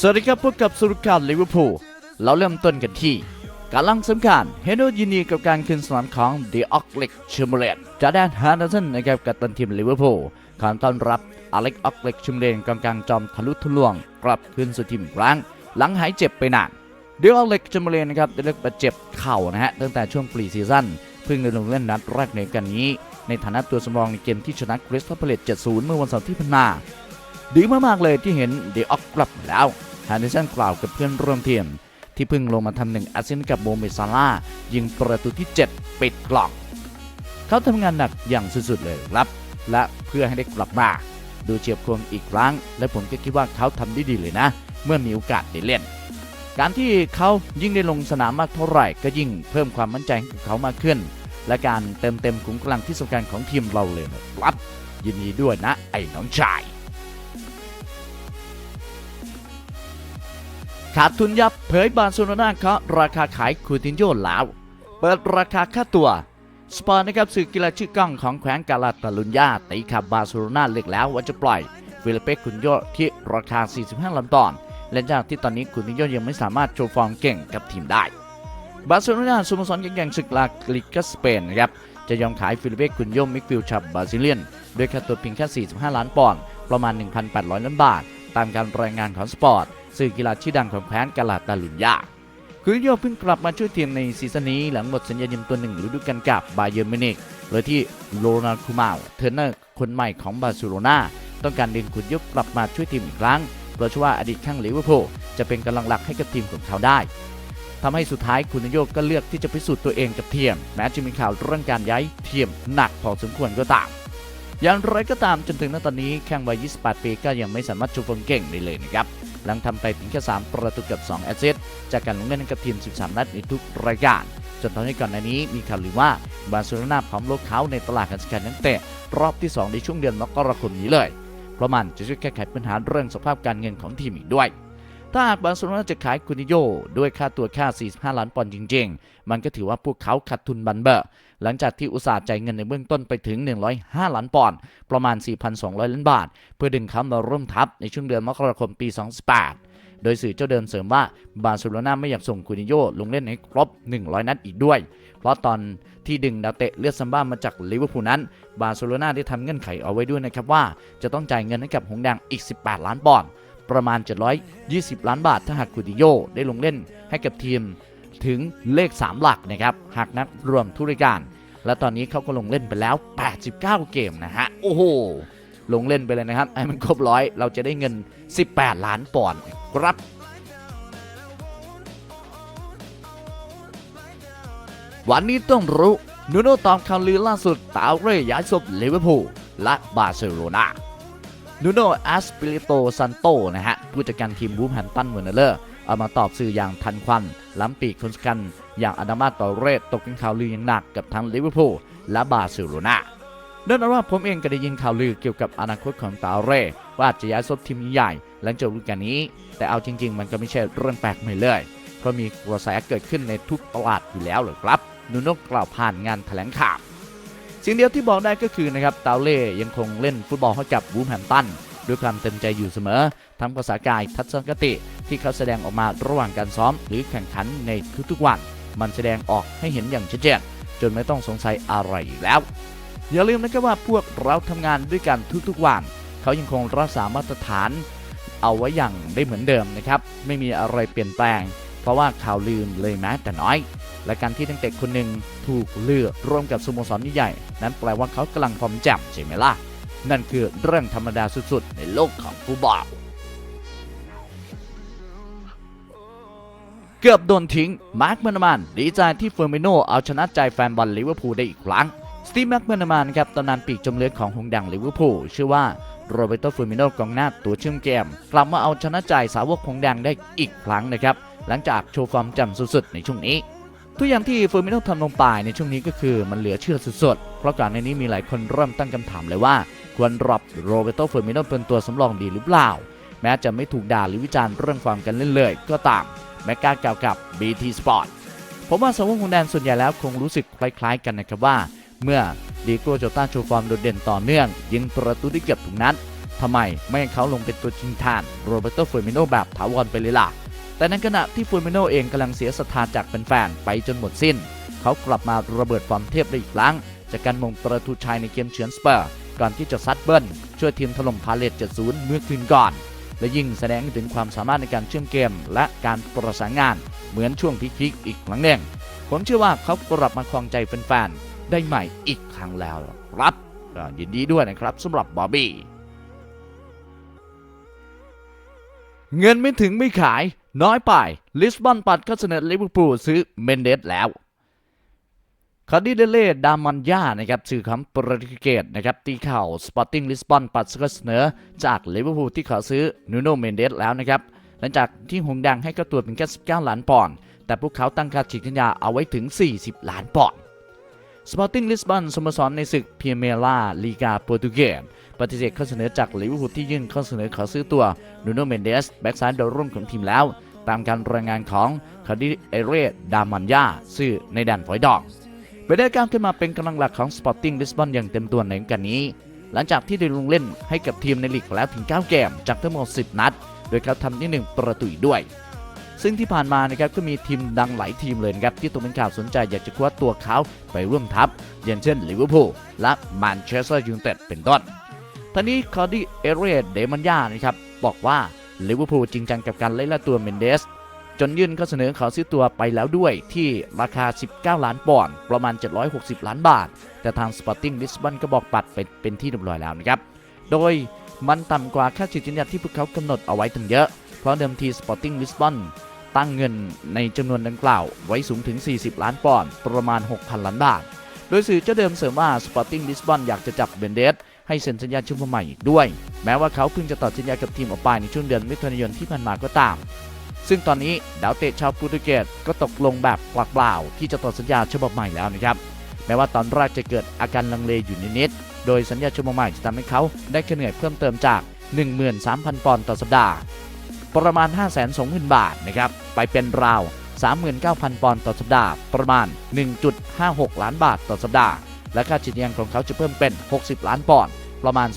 สวัสดีครับพบกับสุรการลิเวอร์พูลเราเริ่มต้นกันที่การลังสำคัญเฮโนยินดีกับการขึ้นสนามของเดออกเล็กเชมเบรนจาแดนฮาร์ดสันนะครับกับตันทีมลิเวอร์พูลขอต้อนรับอเล็กออกเล็กเชมเบรนกองกลางจอมทะลุทะลวง กลับคืนสู่ทีมครั้ง หลังหายเจ็บไปนานเดออกเล็กเชมเบรนนะครับได้เลิกบาดเจ็บเข่านะฮะตั้งแต่ช่วงปรีซีซั่นเพิ่งได้ลงเล่นนัดแรกในกันนี้ ในฐานะตัวสำรองในเกมที่ชนะคริสตัลพาเลต7-0 เมื่อวันเสาร์ที่ผ่านมาดีมากๆเลยที่เห็นเดออกกลับมาแล้ว ฮนเดอร์สันกล่าวกับเพื่อนร่วมทีม ที่เพิ่งลงมาทำหนึ่งอาเซียนกับโมเมซาร่ายิงประตูที่ 7 ปิดกล่อง เขาทำงานหนักอย่างสุดๆเลยครับ และเพื่อให้ได้กลับมา ดูเฉียบคมอีกครั้ง และผมก็คิดว่าเขาทำได้ดีเลยนะ เมื่อมีโอกาสได้เล่นการที่เขายิ่งได้ลงสนามมากเท่าไหร่ ก็ยิ่งเพิ่มความมั่นใจให้กับเขามากขึ้น และการเติมเต็มขุมกำลังที่สำคัญของทีมเราเลยนะครับยินดีด้วยนะไอ้น้องชาย ขาดทุนยับเผยบาร์เซโลนาเคาะราคาขายคูตินโยแล้วเปิดราคาค่าตัวสปอร์นะครับสื่อกีฬาชื่อกล้องของแขวงกาลาตาลุญญาตีขับบาร์เซโลนาเล็กแล้วว่าจะปล่อยฟิลิเป้คุนโยที่ราคา 45ล้านปอนด์และจากที่ตอนนี้คุตินโยยังไม่สามารถโชว์ฟอร์มเก่งกับทีมได้ บาร์เซโลนาสโมสรยักษ์ใหญ่ศึกลาลิกาสเปนนะครับจะยอมขายฟิลิเป้คุนโยมิกฟิลชับบราซิเลียนด้วยค่าตัวเพียงแค่ 45 ล้านปอนด์ประมาณ 1,800 ล้านบาท ตามการรายงานของสปอร์ต สื่อกีฬาชื่อดังของแคว้นกาลาตาลุญญาคุริโยเพิ่งกลับมาช่วยทีมในซีซั่นนี้หลังหมดสัญญายืมตัวหนึ่งฤดูกาลกับบาเยิร์มิวนิกโดยที่โรนัลคูมาลเทรนเนอร์คนใหม่ของบาร์เซโลนาต้องการดึงคุริโยกลับมาช่วยทีมอีกครั้งเพราะเชื่อว่าอดีตข้างลิเวอร์พูลจะเป็นกำลังหลักให้กับทีมของเขาได้ทำให้สุดท้ายคุริโยก็เลือกที่จะพิสูจน์ตัวเองกับทีมแม้จะมีข่าวเรื่องการย้ายทีมหนักพอสมควรก็ตาม อย่างไรก็ตามจนถึงณตอนนี้แข้งวัย 28 ปีก็ยังไม่สามารถโชว์ฟอร์มเก่งได้เลยนะครับ หลังทำไปเพียงแค่3ประตูกับ 2 แอสซิสต์จากการลงเล่นให้กับทีม 13 นัดในทุกรายการจนทำให้ก่อนหน้านี้มีข่าวลือว่าบาร์เซโลนาพร้อมลกเขาในตลาดการซื้อขายนักเตะรอบที่ 2 ในช่วงเดือนมกราคมนี้เลย เพราะมันจะช่วยแก้ไขปัญหาเรื่องสภาพการเงินของทีมอีกด้วย ถ้าหากบาร์เซโลนาจะขายคุนิโยด้วยค่าตัวค่า 45 ล้านปอนด์จริง ๆ มันก็ถือว่าพวกเขาขาดทุนบันเบอร์ หลังจากที่อุตสาห์จ่ายเงินในเบื้องต้นไปถึง 105 ล้านปอนด์ประมาณ 4,200 ล้านบาท เพื่อดึงเขามาร่วมทัพในช่วงเดือนมกราคมปี 2018โดยสื่อเจ้าเดิมเสริมว่าบาร์เซโลนาไม่อยากส่งคูนิโยลงเล่นให้ครบ 100 นัดอีกด้วย เพราะตอนที่ดึงดาวเตะเลือดซัมบ้ามาจากลิเวอร์พูลนั้น บาร์เซโลนาได้ทำเงื่อนไขเอาไว้ด้วยนะครับว่า จะต้องจ่ายเงินให้กับหงแดงอีก 18 ล้านปอนด์ประมาณ 720 ล้านบาทถ้าหากคูติโยได้ลงเล่นให้กับทีม ถึงเลข 3 หลักนะครับหากนับรวมทุกรายการ และตอนนี้เขาก็ลงเล่นไปแล้ว 89 เกมนะฮะ โอ้โห ลงเล่นไปเลยนะครับให้มันครบร้อยเราจะได้เงิน 18 ล้านปอนด์ครับวันนี้ต้องรู้นูโน่ตอบข่าวลือล่าสุดตาวเร่ย้ายศพลิเวอร์พูลและบาร์เซโลนานูโน่แอสปิริโตซันโตนะฮะ ผู้จัดการทีมบูมแฮมตันเวอร์เนเลอร์ เอามาตอบสื่ออย่างทันควัน ล้ำปีกคนสำคัญอย่างอดามาตอเรสตกเป็นข่าวลืออย่างหนักกับทั้งลิเวอร์พูลและบาร์เซโลนาเนื่องจากว่าผมเองก็ได้ยินข่าวลือเกี่ยวกับอนาคตของตาเร่ว่าอาจจะย้ายซบทีมใหญ่หลังจากฤดูกาลนี้ แต่เอาจริง ๆ มันก็ไม่ใช่เรื่องแปลกใหม่เลย เพราะมีกระแสเกิดขึ้นในทุกตลาดอยู่แล้วเหรอครับนูโน่กล่าวผ่านงานแถลงข่าวสิ่งเดียวที่บอกได้ก็คือนะครับตาเล่ยังคงเล่นฟุตบอลให้กับวูมแฮมตันด้วยความเต็มใจอยู่เสมอทั้งภาษากายทัศนคติ ที่เขาแสดงออกมาระหว่างการซ้อมหรือแข่งขันในทุกๆวัน มันแสดงออกให้เห็นอย่างชัดเจนจนไม่ต้องสงสัยอะไรอีกแล้ว อย่าลืมนะครับว่าพวกเราทำงานด้วยกันทุกๆวัน เขายังคงรักษามาตรฐาน เอาไว้อย่างได้เหมือนเดิมนะครับไม่มีอะไรเปลี่ยนแปลง เพราะว่าข่าวลืมเลยแม้แต่น้อย และการที่นักเตะคนหนึ่งถูกเลือกร่วมกับสโมสรใหญ่ นั้นแปลว่าเขากำลังพร้อมแจ่มใช่ไหมล่ะนั่นคือเรื่องธรรมดาสุดๆ ในโลกของฟุตบอล เกือบโดนทิ้ง มาร์คแมนมันดีใจที่เฟอร์มิโนเอาชนะใจแฟนบอลลิเวอร์พูลได้อีกครั้ง สตีฟแม็กแมนมันครับตำนานปีกจมเลือดของหงดังลิเวอร์พูลชื่อว่าโรเบโตเฟอร์มิโนกองหน้าตัวเชื่อมเกม กลับมาเอาชนะใจสาวกหงส์ดังได้อีกครั้งนะครับ หลังจากโชว์ฟอร์มจ่มสุดๆ ในช่วงนี้ทุกอย่างที่เฟอร์มิโนทำลงไปในช่วงนี้ก็คือมันเหลือเชื่อสุดๆ เพราะก่อนในนี้มีหลายคนเริ่มตั้งคำถามเลยว่า ควรรับโรเบโตเฟอร์มิโนเป็นตัวสำรองดีหรือเปล่า แม้จะไม่ถูกด่าหรือวิจารณ์เรื่องความกันเล่นเลยก็ตาม แม้กล้ากล่าวกับ BT Sport ผมว่าสาวกของแดนส่วนใหญ่แล้วคงรู้สึกคล้ายๆกันนะครับว่า เมื่อดีโก้โจต้าโชว์ฟอร์มโดดเด่นต่อเนื่อง ยิงประตูได้เกือบทุกนัดทำไมไม่ให้เขาลงเป็นตัวจริงแทนโรเบโตเฟอร์มิโนแบบถาวรไปเลยล่ะ แต่ในขณะที่เฟอร์มิโนเองกำลังเสียศรัทธาจากแฟนๆไปจนหมดสิ้น เขากลับมาระเบิดฟอร์มเทพได้อีกครั้ง จากการมงประตูชัยในเกมเฉือนสเปอร์ ก่อนที่จะซัดเบิ้ลช่วยทีมถล่มพาเลต 70 เมื่อคืนก่อน และยิ่งแสดงถึงความสามารถในการเชื่อมเกม และการประสานงาน เหมือนช่วงพีคๆอีกครั้งหนึ่งผมเชื่อว่าเขากลับมาครองใจแฟนๆได้ใหม่อีกครั้งแล้วครับยินดีด้วยนะครับสำหรับบอบบี้เงินไม่ถึงไม่ขาย น้อยไป ลิสบอนปัดก็เสนอลิเวอร์พูลซื้อเมนเดสแล้ว คาร์ดิเดเล่ดามันยานะครับสื่อคำโปรตุเกสนะครับตีข่าวสปอร์ติ้งลิสบอนปัดก็เสนอจากลิเวอร์พูลที่ขอซื้อนูโนเมนเดสแล้วนะครับหลังจากที่หงส์แดงให้ก็ตัวเป็นแค่19ล้านปอนด์แต่พวกเขาตั้งค่าฉีกสัญญาเอาไว้ถึง 40 ล้านปอนด์สปอร์ติ้งลิสบอนสโมสรในศึกเพียเมล่าลีกาโปรตุเกสปฏิเสธข้อเสนอจากลิเวอร์พูลที่ยื่นข้อเสนอขอซื้อตัวนูโนเมนเดสแบ็กซ้ายดาวรุ่งของทีมแล้ว ตามการรายงานของคาร์ดิเอเรดามันยาซื่อในแดนฝอยดอก ไปได้ก้าวขึ้นมาเป็นกำลังหลักของสปอร์ติ้งลิสบอนอย่างเต็มตัวในกันนี้ หลังจากที่ได้ลงเล่นให้กับทีมในลีกแล้วถึง 9 เกม จากทั้งหมด 10 นัด โดยเขาทำที่ 1 ประตูด้วย ซึ่งที่ผ่านมานะครับก็มีทีมดังหลายทีมเลยนะครับที่ตกเป็นข่าวสนใจอยากจะคว้าตัวเขาไปร่วมทัพอย่างเช่นลิเวอร์พูลและแมนเชสเตอร์ยูไนเต็ดเป็นต้นท่านี้คอร์ดี้เอเรดเดมันยานะครับบอกว่าลิเวอร์พูลจริงจังกับการไล่ล่าตัวเมนเดส จนยื่นข้อเสนอขอซื้อตัวไปแล้วด้วยที่ราคา 19 ล้านปอนด์ประมาณ 760 ล้านบาท แต่ทางสปอร์ติ้งลิสบอนก็บอกปัดไปเป็นที่เรียบร้อยแล้วนะครับ โดยมันต่ำกว่าค่าฉีดสัญญาที่พวกเขากำหนดเอาไว้ถึงเยอะ เพราะเดิมทีสปอร์ติ้งลิสบอนตั้งเงินในจำนวนดังกล่าวไว้สูงถึง 40 ล้านปอนด์ประมาณ 6,000 ล้านบาท โดยสื่อเจ้าเดิมเสริมว่าสปอร์ติ้งลิสบอนอยากจะจับเบนเดสให้เซ็นสัญญาชุดใหม่อีกด้วย แม้ว่าเขาเพิ่งจะต่อสัญญากับทีมออกไปในช่วงเดือนมิถุนายนที่ผ่านมาก็ตาม ซึ่งตอนนี้ดาวเตะชาวโปรตุเกสก็ตกลงแบบเปล่าๆที่จะต่อสัญญาฉบับใหม่แล้วนะครับ แม้ว่าตอนแรกจะเกิดอาการลังเลอยู่นิดๆโดยสัญญาฉบับใหม่จะทำให้เขาได้ค่าเหนื่อยเพิ่มเติมจาก 13,000 ปอนด์ต่อสัปดาห์ ประมาณ 520,000 บาทนะครับไปเป็นราว 39,000 ปอนด์ต่อสัปดาห์ ประมาณ 1.56 ล้านบาทต่อสัปดาห์ และค่าฉีดยางของเขาจะเพิ่มเป็น 60 ล้านปอนด์ประมาณ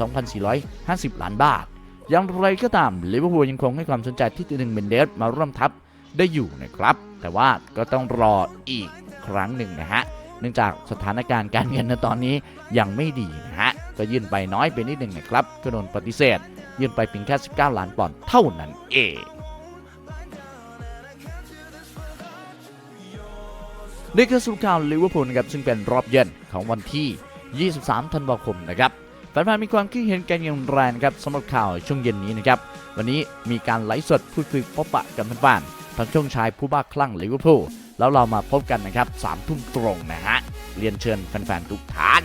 2,450 ล้านบาท อย่างไรก็ตามลิเวอร์พูลยังคงให้ความสนใจที่จะดึงเบนเดสมาร่วมทัพได้อยู่นะครับ แต่ว่าก็ต้องรออีกครั้งหนึ่งนะฮะเนื่องจากสถานการณ์การเงินในตอนนี้ยังไม่ดีนะฮะก็ยื่นไปน้อยไปนิดหนึ่งนะครับก็โดนปฏิเสธ ยื่นไปเพียงแค่ 19 ล้านปอนด์เท่านั้นเองนี่คือสรุปข่าวลิเวอร์พูลนะครับซึ่งเป็นรอบเย็นของวันที่ 23 ธันวาคมนะครับ แฟนๆมีความคิดเห็นกันอย่างไรนะครับสำหรับข่าวช่วงเย็นนี้นะครับ วันนี้มีการไลฟ์สดพูดคุยพบปะกับแฟนๆทางช่วงชายผู้บ้าคลั่งลิเวอร์พูลแล้วเรามาพบกันนะครับสามทุ่มตรงนะฮะเรียนเชิญแฟนๆทุกท่าน